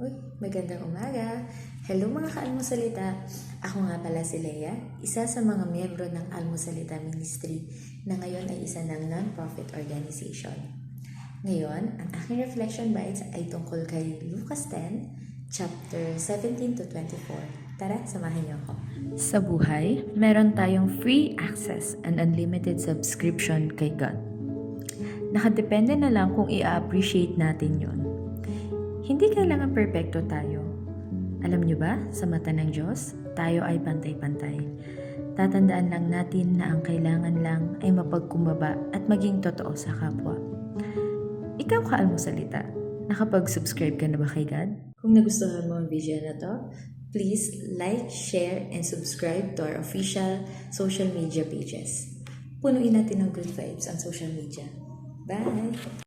Uy, magandang umaga. Hello mga kaalmosalita. Ako nga pala si Leia, isa sa mga miyembro ng Almosalita Ministry na ngayon ay isa ng non-profit organization. Ngayon, ang aking reflection bites ay tungkol kay Lucas 10, chapter 17 to 24. Tara, samahan niyo ako. Sa buhay, meron tayong free access and unlimited subscription kay God. Nakadepende na lang kung i-appreciate natin yon. Hindi kailangan perpekto tayo. Alam nyo ba, sa mata ng Diyos, tayo ay pantay-pantay. Tatandaan lang natin na ang kailangan lang ay mapagkumbaba at maging totoo sa kapwa. Ikaw kaalmosalita, nakapag-subscribe ka na ba kay God? Kung nagustuhan mo ang video na to, please like, share, and subscribe to our official social media pages. Punuin natin ng good vibes ang social media. Bye!